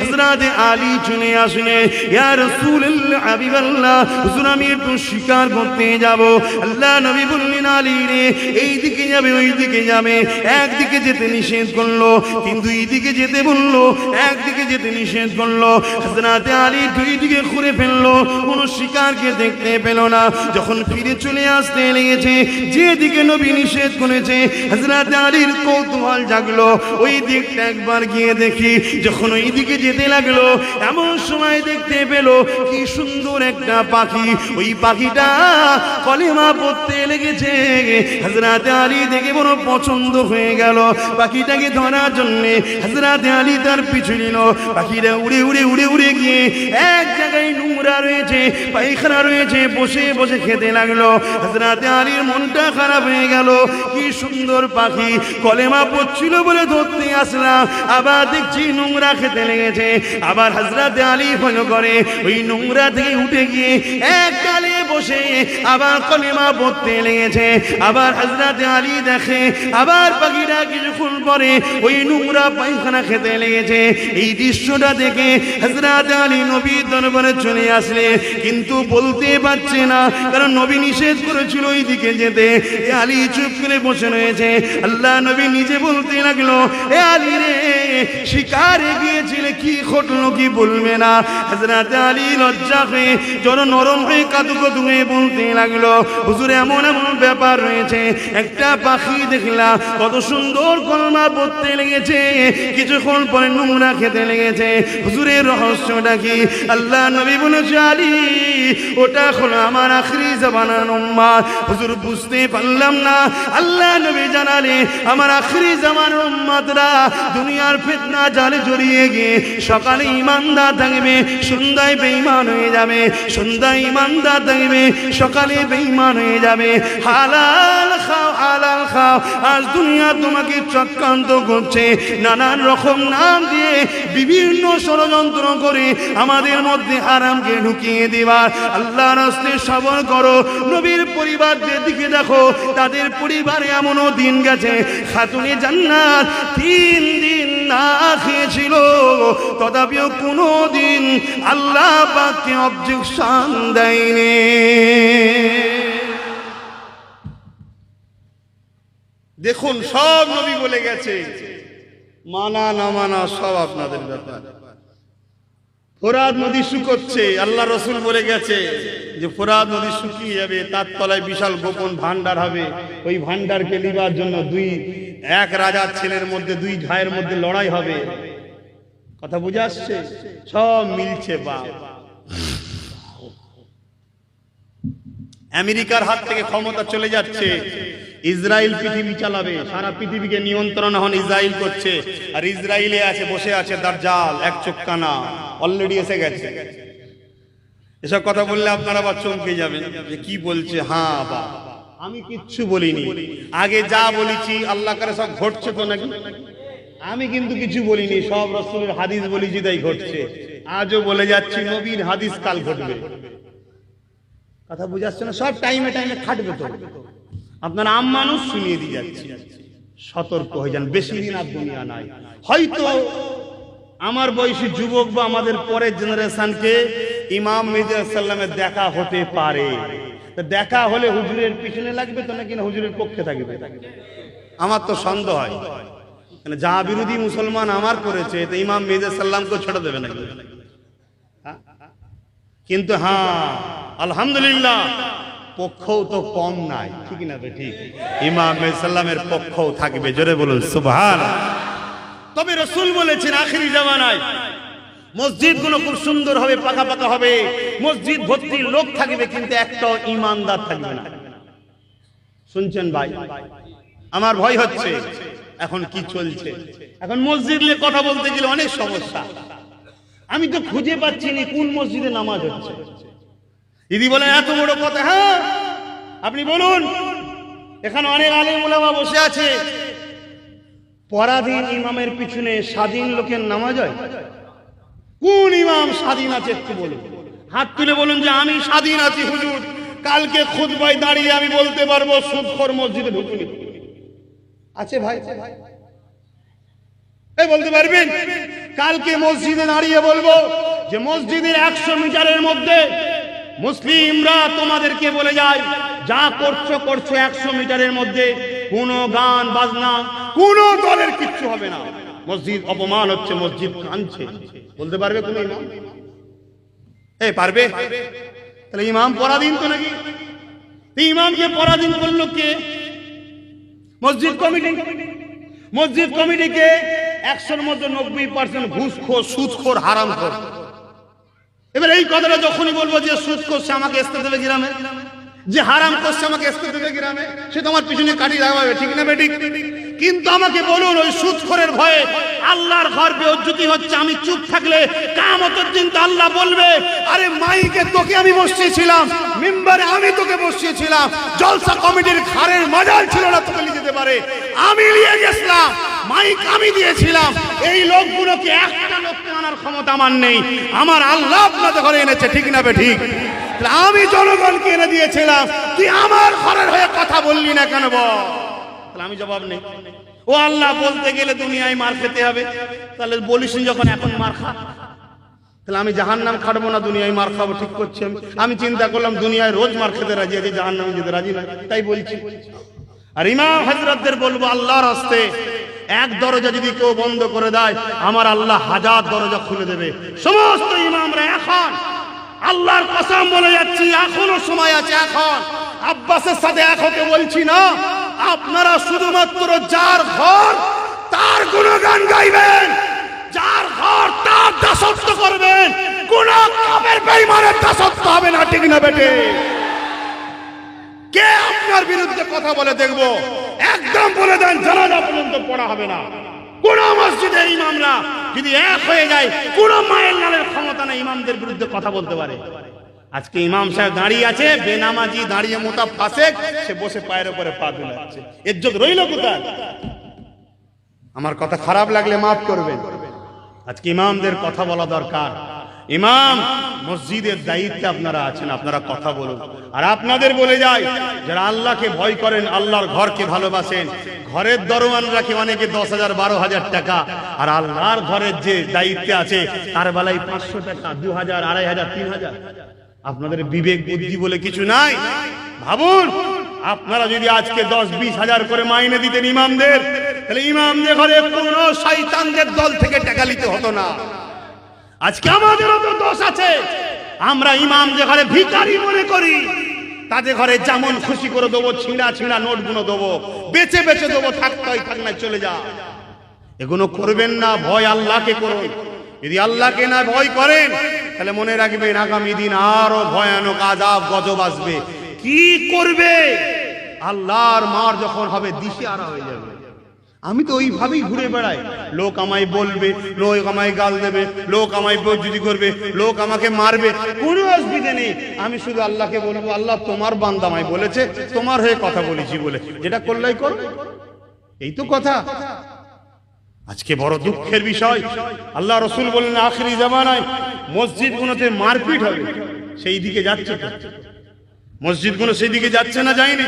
হযরত আলী চলে আসলে হুজুর আমি একটু করতে যাব। আল্লাহ নবী বললেন, আলী রে যাবে ওই দিকে যাবে। একদিকে যেতে নিষেধ করল, কিন্তু যেতে বলল, একদিকে যেতে নিষেধ করল। আলী দুই দিকে ঘুরে ফেলল, কোনো শিকারকে দেখতে পেল না। যখন ফিরে চলে আসতে লেগেছে, যেদিকে নবী নিষেধ করেছে, হযরত আলীর কৌতূহল জাগলো। ওই দিকটা একবার গিয়ে দেখি, যখন ওই দিকে যেতে লাগল, এমন সময় দেখতে পেল, কি সুন্দর একটা পাখি। ওই পাখিটা কলেমা পড়তে লেগেছে। হযরত আলী দেখে বড় পছন্দ হয়ে গেল। পাখিটাকে ধরার জন্য হযরত আলী তার পিছু নিল। পাখিটা উড়ে উড়ে উড়ে উড়ে গিয়ে এক জায়গায় নোংরা রয়েছে, পায়খানা রয়েছে, বসে বসে খেতে লাগল। হযরত আলীর মনটা খারাপ হয়ে গেল। কি সুন্দর পাখি, কলেমা পড়ছিল বলে ধরতে আসলাম। আবার দেখছি নোংরা খেতে লেগেছে। আবার হজরত আলী ফলো করে, ওই নোংরা থেকে উঠে গিয়ে এক ডালে বসে আবার কলেমা পড়তে লেগেছে। আবার হজরত আলী দেখে, আবার পাখিরা কিছুক্ষণ পরে ওই নোংরা পায়খানা খেতে লেগেছে। এই দৃশ্যটা দেখে হজরত আলী নবীর দরবারে চলে আসলে, কিন্তু বলতে পারছে না, কারণ নবী নিষেধ করেছিল ওই দিকে যেতে। এ আলী চুপ করে বসে রয়েছে। আল্লাহ নবী নিজে বলতে লাগল, এ আলী রে, শিকারে গিয়েছিলে কি ঘটলো কি বলবে না? হজরত আলী লজ্জা হয়ে জন নরম হয়ে কাদু কাদু হয়ে বলতে লাগল, হুজুর, এমন এমন ব্যাপার রয়েছে। একটা পাখি দেখলাম, কত সুন্দর কলমা পড়তে লেগেছে। কিছুক্ষণ পরে নোংরা খেতে লেগেছে। হুজুরের রহস্যটা কি? আল্লাহ নবী বলেছে, আলী, ওটা হলো আমার আখরি জবানার উম্মাদ। হুজুর, বুঝতে পারলাম না। আল্লাহ নবী জানালে, আমার আখরি জামানের উম্মাদরা দুনিয়ার ফিতনা জালে জড়িয়ে গিয়ে সকালে ইমানদার থাকবে, সন্ধ্যায় বেঈমান হয়ে যাবে, সন্ধ্যায় ইমানদার থাকবে, সকালে বেঈমান হয়ে যাবে। হালাল খাও হালাল খাও, আজ দুনিয়া তোমাকে চক্রান্ত করছে। নানান রকম নাম দিয়ে বিভিন্ন ষড়যন্ত্র করে আমাদের মধ্যে আরামকে ঢুকিয়ে দেবার আল্লাহ রাস্তে সবর করো। নবীর পরিবারদের দিকে দেখো, তাদের পরিবারে এমনও দিন গেছে। খাতুনে জান্নাত, তিন দিন না খেয়েছিল। তথাপিও কোনো দিন আল্লাহ পাককে অবজেকশন দেয়নি। দেখুন, সব নবী বলে গেছে। মানা না মানা সব আপনাদের ব্যাপার। ফোরাদ নদী শুকোচ্ছে, আল্লাহ রসুল বলে গেছে যে ফোরাদ নদী শুকিয়ে যাবে, তার তলায় বিশাল গোপন ভান্ডার হবে। ওই ভান্ডারকে নিবার জন্য দুই, এক রাজার ছেলের মধ্যে, দুই ভাইয়ের মধ্যে লড়াই হবে। কথা বুঝে আসছে? সব মিলছে বা আমেরিকার হাত থেকে ক্ষমতা চলে যাচ্ছে। ইসরায়েল পৃথিবী চালাবে, সারা পৃথিবীকে নিয়ন্ত্রণ এখন ইসরায়েল করছে। আর ইসরায়েলে আছে, বসে আছে দার্জাল এক চোখকানা অলরেডি এসে গেছে। এসব কথা বললে আপনারা আবার চমকে যাবেন, যে কি বলছে হ্যাঁ বা। আমি কিচ্ছু বলিনি। আগে যা বলেছি, আল্লাহ করে সব ঘটছে তো নাকি? আমি কিন্তু কিছু বলিনি, সব রসুলের হাদিস বলেছি তাই ঘটছে। আজও বলে যাচ্ছি, নবীর হাদিস কাল ঘটবে। কথা বুঝাচ্ছে না, সব টাইমে টাইমে খাটবে তো। আপনার আম মানুষ শুনিয়ে দিয়ে যাচ্ছি। সতর্ক হয়ে যান, বেশি দিন আর দুনিয়া নাই। হয়তো আমার বয়সী যুবক বা আমাদের পরের জেনারেশনকে ইমাম মির্জা সাল্লামের দেখা হতে পারে। দেখা হলে হুজুরের পিছনে লাগবে তো নাকি হুজুরের পক্ষে থাকবে? আমার তো সন্দেহ হয়। যা বিরোধী মুসলমান আমার করেছে, তো ইমাম মির্জা সাল্লামকে ছেড়ে দেবে নাকি? হ্যাঁ? কিন্তু হ্যাঁ আলহামদুলিল্লাহ। পক্ষও তো কম নাই। ঠিক না ঠিক? ইমাম পক্ষও থাকবে। জোরে বলুন, সুবহান। তবে রসুল বলেছেন, আখিরি জামানায় মসজিদগুলো খুব সুন্দর হবে, পাকা পাকা হবে। মসজিদ ভর্তি লোক থাকবে, কিন্তু একটা ইমানদার থাকবে না। শুনছেন ভাই? আমার ভয় হচ্ছে, এখন কি চলছে? এখন মসজিদ নিয়ে কথা বলতে গেলে অনেক সমস্যা। আমি তো খুঁজে পাচ্ছি না কোন মসজিদে নামাজ হচ্ছে। দিদি বলেন, এত বড় কথা হ্যাঁ? বলুন, এখানে অনেক আলিম ওলামা বসে আছে। পরাধীন ইমামের পিছনে স্বাধীন লোকের নামাজ হয়? কোন ইমাম স্বাধীন আছে একটু বলুন। হাত তুলে বলুন যে আমি স্বাধীন আছি, হুজুর। কালকে খুদবায় দাঁড়িয়ে আমি বলতে পারব, সুদখোর মসজিদে ঢুকুনি। আছে ভাই? এই বলতে পারবেন? কালকে মসজিদে দাঁড়িয়ে বলব যে মসজিদের একশো মিটারের মধ্যে মুসলিমরা তোমাদেরকে বলে যায় যা করছ করছ একশো মিটারের মধ্যে কোনো গান, বাজনা, কোনো দলের কিচ্ছু হবে না। মসজিদ অপমান হচ্ছে, মসজিদ কাঁদছে। বলতে পারবে কোনো ইমাম? এ পারবে? তাহলে ইমাম পরাধীন তো নাকি? ইমামকে পরাধীন করল কে? মসজিদ কমিটি। মসজিদ কমিটিকে একশোর মধ্যে নব্বই পার্সেন্ট ঘুষখোর, সুদখোর, হারামখোর। এবার এই কথাটা যখনই বলব যে সুদ করছে আমাকে আসতে দেবে গ্রামে। যে হারাম করছে আমাকে দেবে গ্রামে, সে তো আমার পিছনে কাটি লাগাবে, ঠিক না বেঠিক? কিন্তু আমাকে বলুন ওই সুদখোরের ভয়ে, আল্লাহর ঘর বেউজ্জতি হচ্ছে, আমি চুপ থাকলে কামতের দিন তো আল্লাহ বলবে, আরে মাইকে তোকে আমি বসিয়েছিলাম, মেম্বারে আমি তোকে বসিয়েছিলাম, জলসা কমিটির ঘাড়ের মাজাল ছিল না তোকে নিয়ে যেতে পারে, আমি নিয়ে গেছিলাম, মাইক আমি দিয়েছিলাম, এই লোকগুলোকে লোককে আনার ক্ষমতা আমার নেই। আমার আল্লাহ আপনাদের ঘরে এনেছে, ঠিক না ঠিক? আমি জনগণকে এনে দিয়েছিলাম। তুই আমার ঘরের হয়ে কথা বললি না কেন বল? আমি জবাব নেই। ও আল্লাহ, বলতে গেলে দুনিয়ায় মার খেতে হবে। তাহলে বলিস যখন এখন মার খা। তাহলে আমি জাহান নাম খাটবো না, দুনিয়ায় মার খাব, ঠিক করছি আমি। আমি চিন্তা করলাম দুনিয়ায় রোজ মার খেতে রাজি আছি জাহান নামে যেতে রাজি না তাই বলছি। আর ইমাম হজরতদের বলব, আল্লাহর হস্তে এক দরজা যদি কেউ বন্ধ করে দেয়, আমার আল্লাহ হাজার দরজা খুলে দেবে। সমস্ত ইমামরা এখন, আল্লাহর কসম বলে যাচ্ছি, এখনও সময় আছে, এখন। আব্বাসের সাথে এখকে বলছি না, আপনারা শুধুমাত্র যার ঘর, তার গুণগান গাইবেন। যার ঘর, তার দাসত্ব করবেন। কোন কাপের বেইমানের দাসত্ব হবে না, ঠিক না বেটে কে আপনার বিরুদ্ধে কথা বলে দেখব? একদম বলে দেন, জানাজা পর্যন্ত পড়া হবে না। কোন মসজিদের ইমামরা যদি এক হয়ে যায়, কোন মায়ের নালের ক্ষমতা নেই ইমামদের বিরুদ্ধে কথা বলতে পারে। আজকে ইমাম সাহেব দাঁড়িয়ে আছে, বেনামাজি দাঁড়িয়ে মোতা ফাসেক সে বসে পায়ের উপরে পা দুলাচ্ছে ইজ্জত রইল কোথায়? আমার কথা খারাপ লাগলে মাফ করবেন। আজকে ইমামদের কথা বলা দরকার। ইমাম, মসজিদের দায়িত্বে আপনারা আছেন, আপনারা কথা বলুন। আর আপনাদের বলে যায়, যারা আল্লাহকে ভয় করেন, আল্লাহর ঘরকে ভালোবাসেন, ঘরের দরমান দরওয়ানরাকে অনেকে দশ হাজার, বারো হাজার টাকা? আর আল্লাহর ঘরের যে দায়িত্বে আছে, তার বেলায় পাঁচশো টাকা, দু হাজার, আড়াই হাজার, তিন হাজার। আপনাদের বিবেক, বুদ্ধি বলে কিছু নাই? ভাবুন, আপনারা যদি আজকে দশ, বিশ হাজার করে মাইনে দিতেন ইমামদের, তাহলে ইমামদের ঘরে কোনো শয়তানদের দল থেকে টাকা নিতে হতো না। আজকে আমাদেরও তো দোষ আছে। আমরা ইমামদের ঘরে ভিখারি মনে করি তাদের ঘরে যেমন খুশি করে দেবো, ছিঁড়া ছিঁড়া নোটগুলো দেবো, বেচে বেচে দেবো থাকতে থাক না চলে যা। এগুলো করবেন না, ভয় আল্লাহকে করুন। যদি আল্লাহকে না ভয় করেন, তাহলে মনে রাখবেন আগামী দিন আরও ভয়ানক আজাব গজব আসবে। কি করবে? আল্লাহর মার যখন হবে দিশে আরা হয়ে যাবে। আমি তো ওইভাবেই ঘুরে বেড়াই। লোক আমায় বলবে, লোক আমায় গাল দেবে, লোক আমায় বজ্জুতি করবে, লোক আমাকে মারবে। কোনো অসুবিধে নেই। আমি শুধু আল্লাহকে বলব, আল্লাহ তোমার বান্দা আমায় বলেছে, তোমার হয়ে কথা বলেছি বলে। যেটা করলাই করো। এই তো কথা। আজকে বড় দুঃখের বিষয়। আল্লাহ রসুল বললেন, আখরি জামানায় মসজিদগুলোতে মারপিট হবে। সেই দিকে যাচ্ছে। মসজিদগুলো সেই দিকে যাচ্ছে না যায়নি?